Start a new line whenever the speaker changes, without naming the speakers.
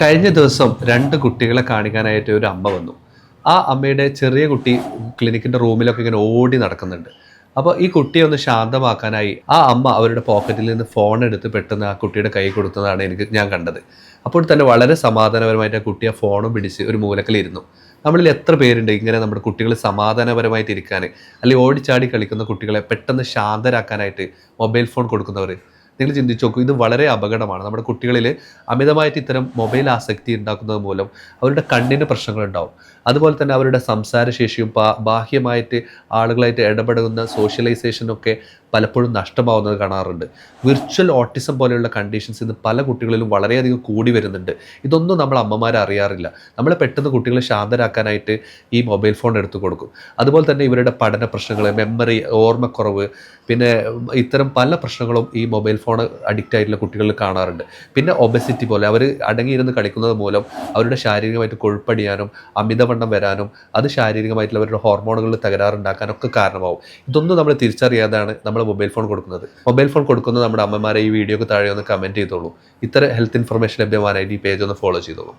കഴിഞ്ഞ ദിവസം രണ്ട് കുട്ടികളെ കാണിക്കാനായിട്ട് ഒരു അമ്മ വന്നു. ആ അമ്മയുടെ ചെറിയ കുട്ടി ക്ലിനിക്കിന്റെ റൂമിലൊക്കെ ഇങ്ങനെ ഓടി നടക്കുന്നുണ്ട്. അപ്പോൾ ഈ കുട്ടിയെ ഒന്ന് ശാന്തമാക്കാനായി ആ അമ്മ അവരുടെ പോക്കറ്റിൽ നിന്ന് ഫോൺ എടുത്ത് പെട്ടെന്ന് ആ കുട്ടിയുടെ കൈ കൊടുത്തതാണ് എനിക്ക് ഞാൻ കണ്ടത്. അപ്പോൾ തന്നെ വളരെ സമാധാനപരമായിട്ട് ആ കുട്ടി ഫോണും പിടിച്ച് ഒരു മൂലക്കലിരുന്നു നമ്മളിൽ എത്ര പേരുണ്ട് ഇങ്ങനെ നമ്മുടെ കുട്ടികൾ സമാധാനപരമായിട്ട് ഇരിക്കാൻ? അല്ലെങ്കിൽ ഓടിച്ചാടി കളിക്കുന്ന കുട്ടികളെ പെട്ടെന്ന് ശാന്തരാക്കാനായിട്ട് മൊബൈൽ ഫോൺ കൊടുക്കുന്നവർ നിങ്ങൾ ചിന്തിച്ച് നോക്കൂ ഇത് വളരെ അപകടമാണ്. നമ്മുടെ കുട്ടികളിൽ അമിതമായിട്ട് ഇത്തരം മൊബൈൽ ആസക്തി ഉണ്ടാക്കുന്നത് മൂലം അവരുടെ കണ്ണിന് പ്രശ്നങ്ങളുണ്ടാവും. അതുപോലെ തന്നെ അവരുടെ സംസാരശേഷിയും ബാഹ്യമായിട്ട് ആളുകളായിട്ട് ഇടപെടുന്ന സോഷ്യലൈസേഷനൊക്കെ പലപ്പോഴും നഷ്ടമാവുന്നത് കാണാറുണ്ട്. വിർച്വൽ ഓട്ടിസം പോലെയുള്ള കണ്ടീഷൻസ് ഇന്ന് പല കുട്ടികളിലും വളരെയധികം കൂടി വരുന്നുണ്ട്. ഇതൊന്നും നമ്മൾ അമ്മമാർ അറിയാറില്ല. നമ്മൾ പെട്ടെന്ന് കുട്ടികളെ ശാന്തരാക്കാനായിട്ട് ഈ മൊബൈൽ ഫോൺ എടുത്തു കൊടുക്കും. അതുപോലെ തന്നെ ഇവരുടെ പഠന പ്രശ്നങ്ങൾ മെമ്മറി ഓർമ്മക്കുറവ് പിന്നെ ഇത്തരം പല പ്രശ്നങ്ങളും ഈ മൊബൈൽ ഫോൺ അഡിക്റ്റ് ആയിട്ടുള്ള കുട്ടികളിൽ കാണാറുണ്ട്. പിന്നെ ഒബസിറ്റി പോലെ അവർ അടങ്ങിയിരുന്ന് കളിക്കുന്നത് മൂലം അവരുടെ ശാരീരികമായിട്ട് കൊഴുപ്പടിയാനും അമിതവണ്ണം വരാനും അത് ശാരീരികമായിട്ടുള്ള അവരുടെ ഹോർമോണുകളിൽ തകരാറുണ്ടാക്കാനൊക്കെ കാരണമാവും. ഇതൊന്നും നമ്മൾ തിരിച്ചറിയാതാണ് നമ്മൾ മൊബൈൽ ഫോൺ കൊടുക്കുന്നത്. മൊബൈൽ ഫോൺ കൊടുക്കുന്നത് നമ്മുടെ അമ്മമാരെ ഈ വീഡിയോക്ക് താഴെ ഒന്ന് കമന്റ് ചെയ്തോളൂ. ഇത്തരം ഹെൽത്ത് ഇൻഫർമേഷൻ ലഭ്യമാനായിട്ട് ഈ പേജ് ഒന്ന് ഫോളോ ചെയ്തോളൂ.